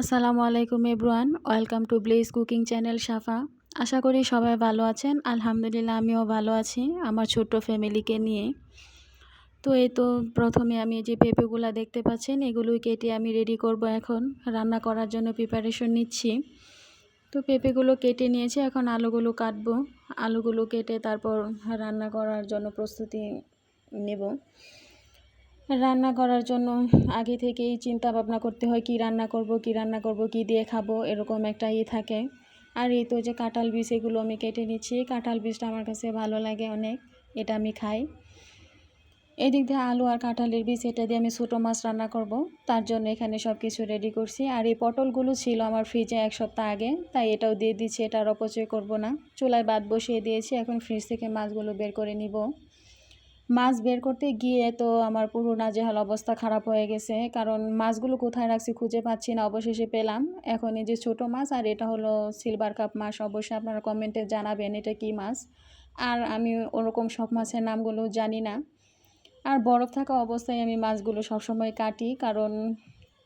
আসসালামু আলাইকুম everyone welcome to blaze cooking channel সাফা আশা করি সবাই ভালো আছেন। আলহামদুলিল্লাহ, আমিও ভালো আছি, আমার ছোট্ট ফ্যামিলিকে নিয়ে। তো এই তো প্রথমে আমি যে পেঁপেগুলো দেখতে পাচ্ছেন, এগুলোই কেটে আমি রেডি করব এখন। রান্না করার জন্য প্রিপারেশন নিচ্ছি। তো পেঁপেগুলো কেটে নিয়েছি, এখন আলুগুলো কাটবো। আলুগুলো কেটে তারপর রান্না করার জন্য প্রস্তুতি নেব। রান্না করার জন্য আগে থেকেই চিন্তা ভাবনা করতে হয়, কি রান্না করব, কি রান্না করব, কি দিয়ে খাব, এরকম একটা ইয়ে থাকে। আর এই তো যে কাঁঠাল বীজ, এগুলো আমি কেটে নিচ্ছি। কাঁঠাল বীজটা আমার কাছে ভালো লাগে অনেক, এটা আমি খাই। এদিক দিয়ে আলু আর কাঁঠালের বীজ, এটা দিয়ে আমি ছোটো মাছ রান্না করব। তার জন্য এখানে সব কিছু রেডি করছি। আর এই পটলগুলো ছিল আমার ফ্রিজে এক সপ্তাহ আগে, তাই এটাও দিয়ে দিচ্ছি এটা আর অপচয় করব না। চুলায় বাদ বসিয়ে দিয়েছি, এখন ফ্রিজ থেকে মাছগুলো বের করে নিব। মাছ বের করতে গিয়ে তো আমার পুরো নাজেহাল অবস্থা খারাপ হয়ে গেছে। কারণ মাছগুলো কোথায় রাখছি খুঁজে পাচ্ছি না, অবশেষে পেলাম। এখন এই যে ছোটো মাছ, আর এটা হলো সিলভার কাপ মাছ, অবশ্যই আপনারা কমেন্টে জানাবেন এটা কি মাছ। আর আমি ওরকম সব মাছের নামগুলো জানি না। আর বরফ থাকা অবস্থায় আমি মাছগুলো সবসময় কাটি, কারণ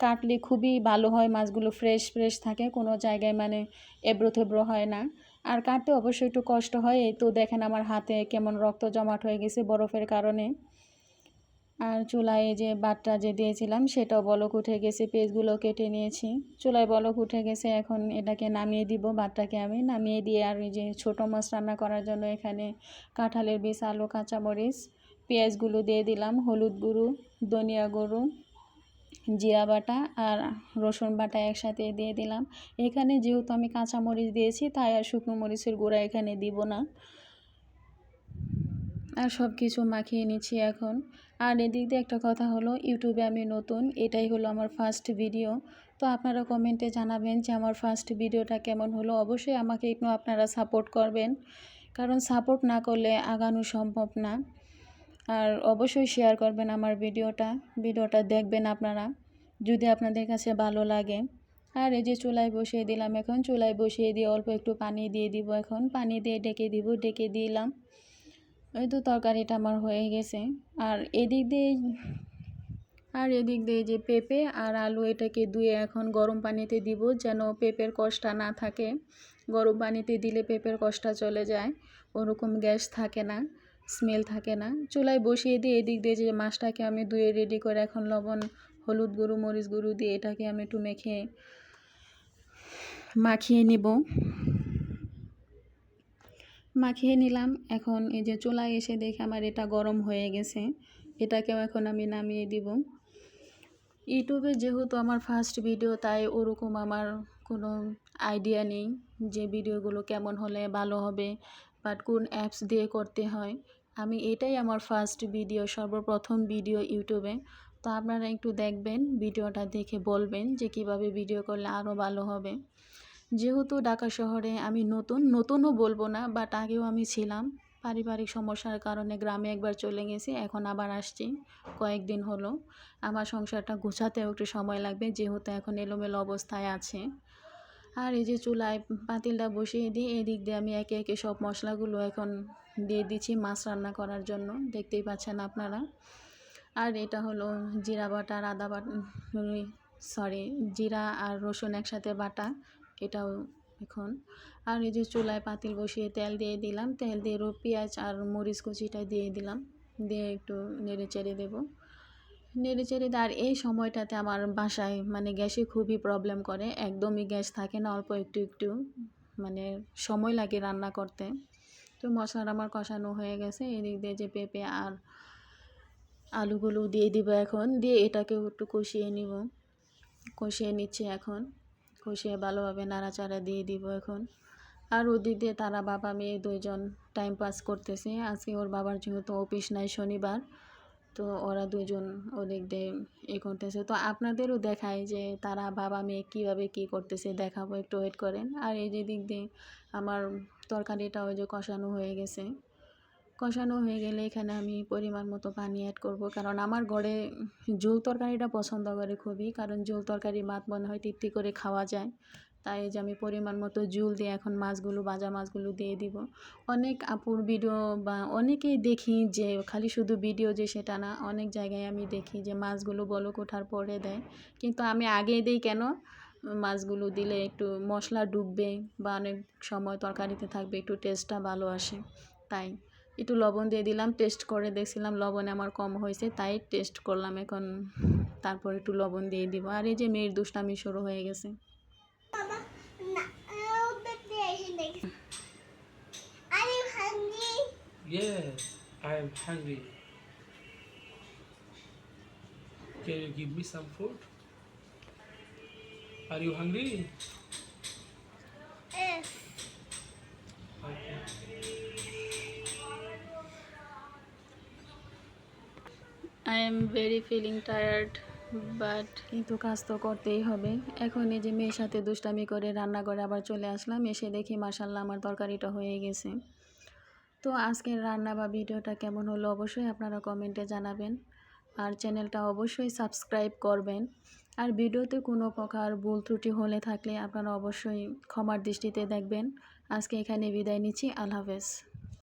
কাটলে খুবই ভালো হয় মাছগুলো ফ্রেশ ফ্রেশ থাকে, কোনো জায়গায় মানে এবড়ো থেবড়ো হয় না। আর কাটতে অবশ্যই একটু কষ্ট হয়। এই তো দেখেন আমার হাতে কেমন রক্ত জমাট হয়ে গেছে বরফের কারণে। আর চুলায় যে বাটটা যে দিয়েছিলাম, সেটাও বলক উঠে গেছে পেজগুলো কেটে নিয়েছি। চুলায় বলক উঠে গেছে, এখন এটাকে নামিয়ে দিব বাটটাকে আমি। নামিয়ে দিয়ে আর ওই যে ছোটো মাছ রান্না করার জন্য এখানে কাঁঠালের বীজ, আলু, কাঁচামরিচ, পেঁয়াজগুলো দিয়ে দিলাম, হলুদ গুঁড়ো, ধনিয়া গুঁড়ো জিরা বাটা আর রসুন বাটা একসাথে দিয়ে দিলাম। এখানে যেহেতু আমি কাঁচা মরিচ দিয়েছি, তাই আর শুকনো মরিচের গুঁড়া এখানে দিব না। আর সব কিছু মাখিয়ে নিচ্ছি এখন। আর এদিক দিয়ে একটা কথা হলো, ইউটিউবে আমি নতুন, এটাই হলো আমার ফার্স্ট ভিডিও তো আপনারা কমেন্টে জানাবেন যে আমার ফার্স্ট ভিডিওটা কেমন হলো। অবশ্যই আমাকে একটু আপনারা সাপোর্ট করবেন। কারণ সাপোর্ট না করলে আগানো সম্ভব না। আর অবশ্যই শেয়ার করবেন আমার ভিডিওটা। ভিডিওটা দেখবেন আপনারা, যদি আপনাদের কাছে ভালো লাগে। আর এই যে চুলায় বসিয়ে দিলাম এখন, চুলায় বসিয়ে দিয়ে অল্প একটু পানি দিয়ে দিব এখন। পানি দিয়ে ডেকে দিব, ডেকে দিলাম। ওই তো তরকারিটা আমার হয়ে গেছে। আর এদিক দিয়ে, আর এদিক দিয়ে যে পেঁপে আর আলু এটাকে ধুয়ে এখন গরম পানিতে দিব যেন পেঁপের কষটা না থাকে। গরম পানিতে দিলে পেঁপের কষটা চলে যায়, ওরকম গ্যাস থাকে না। স্মেল থাকে না। চুলায় বসিয়ে দিয়ে এদিক দিয়ে যে মাছটাকে আমি ধুয়ে রেডি করে এখন লবণ, হলুদ গুঁড়ো, মরিচ গুঁড়ো দিয়ে এটাকে আমি একটু মেখে মাখিয়ে নিব। মাখিয়ে নিলাম। এখন এই যে চুলায় এসে দেখে আমার এটা গরম হয়ে গেছে। এটাকেও এখন আমি নামিয়ে দিব। ইউটিউবে যেহেতু আমার ফার্স্ট ভিডিও তাই ওরকম আমার কোনো আইডিয়া নেই যে ভিডিওগুলো কেমন হলে ভালো হবে বাট কোন অ্যাপস দিয়ে করতে হয়। আমি এটাই আমার ফার্স্ট ভিডিও সর্বপ্রথম ভিডিও ইউটিউবে তো আপনারা একটু দেখবেন, ভিডিওটা দেখে বলবেন যে কীভাবে ভিডিও করলে আরও ভালো হবে। যেহেতু ঢাকা শহরে আমি নতুন, নতুনও বলব না বাট আগেও আমি ছিলাম। পারিবারিক সমস্যার কারণে গ্রামে একবার চলে গেছি, এখন আবার আসছি। কয়েকদিন হলো। আমার সংসারটা গুছাতেও একটু সময় লাগবে, যেহেতু এখন এলোমেলো অবস্থায় আছে। আর এই যে চুলায় পাতিলটা বসিয়ে দিই, এদিক দিয়ে আমি একে একে সব মশলাগুলো এখন দিয়ে দিচ্ছি মাছ রান্না করার জন্য। দেখতেই পাচ্ছেন আপনারা। আর এটা হলো জিরা বাটা আদা বাটা সরি জিরা আর রসুন একসাথে বাটা, এটাও এখন। আর এই যে চুলায় পাতিল বসিয়ে তেল দিয়ে দিলাম, তেল দিয়ে পেঁয়াজ আর মরিচ কুচিটা দিয়ে দিলাম। দিয়ে একটু নেড়ে চেড়ে দেবো। নেড়ে চেড়ে আর এই সময়টাতে আমার বাসায় মানে গ্যাসে খুবই প্রবলেম করে। একদমই গ্যাস থাকে না, অল্প একটু একটু মানে সময় লাগে রান্না করতে। তো মশলাটা আমার কষানো হয়ে গেছে। এদিক দিয়ে যে পেঁপে আর আলুগুলো দিয়ে দিব এখন। দিয়ে এটাকেও একটু কষিয়ে নিব। কষিয়ে নিচ্ছি এখন। কষিয়ে ভালোভাবে নাড়াচাড়া দিয়ে দিব এখন। আর ওদিক দিয়ে তারা বাবা মেয়ে দুইজন টাইম পাস করতেছে। আজকে ওর বাবার যেহেতু অফিস নাই শনিবার, তো ওরা দুজন ওদিক দিয়ে এ করতেছে। তো আপনাদেরও দেখায় যে তারা বাবা মেয়ে কীভাবে কী করতেছে, দেখাবো, একটু ওয়েট করেন। আর এই যে দিক দিয়ে আমার তরকারিটা ওই যে কষানো হয়ে গেছে। কষানো হয়ে গেলে এখানে আমি পরিমাণ মতো পানি অ্যাড করব। কারণ আমার ঘরে জোল তরকারিটা পছন্দ করে খুবই। কারণ জোল তরকারি মাত মনে হয় তৃপ্তি করে খাওয়া যায়। তাই যে আমি পরিমাণ মতো জুল দিয়ে এখন মাছগুলো, ভাজা মাছগুলো দিয়ে দিব। অনেক আপুর ভিডিও বা অনেকেই দেখি যে, খালি শুধু ভিডিও যে সেটা না, অনেক জায়গায় আমি দেখি যে মাছগুলো বলক ওঠার পরে দেয়। কিন্তু আমি আগে দিই কেন? মাছগুলো দিলে একটু মশলা ডুববে বা অনেক সময় তরকারিতে থাকবে একটু টেস্টটা ভালো আসে তাই একটু লবণ দিয়ে দিলাম টেস্ট করে দেখছিলাম লবণে আমার কম হয়েছে তাই টেস্ট করলাম এখন তারপর একটু লবণ দিয়ে দিব আর এই যে মেয়ের দুষ্টামি শুরু হয়ে গেছে? Yes, I am hungry. Can you give me some food? Are you hungry? Yes. Okay. I am very feeling tired but কিন্তু কাজ তো করতেই হবে এখন এই যে মেয়ের সাথে দুষ্টামি করে রান্না করে আবার চলে আসলাম এসে দেখি মাসাল্লাহ আমার তরকারিটা হয়ে গেছে তো আজকের রান্না বা ভিডিওটা কেমন হলো অবশ্যই আপনারা কমেন্টে জানাবেন আর চ্যানেলটা অবশ্যই সাবস্ক্রাইব করবেন। আর ভিডিওতে কোনো প্রকার ভুল ত্রুটি হলে থাকলে আপনারা অবশ্যই ক্ষমার দৃষ্টিতে দেখবেন। আজকে এখানে বিদায় নিচ্ছি। আল্লাহ হাফেজ।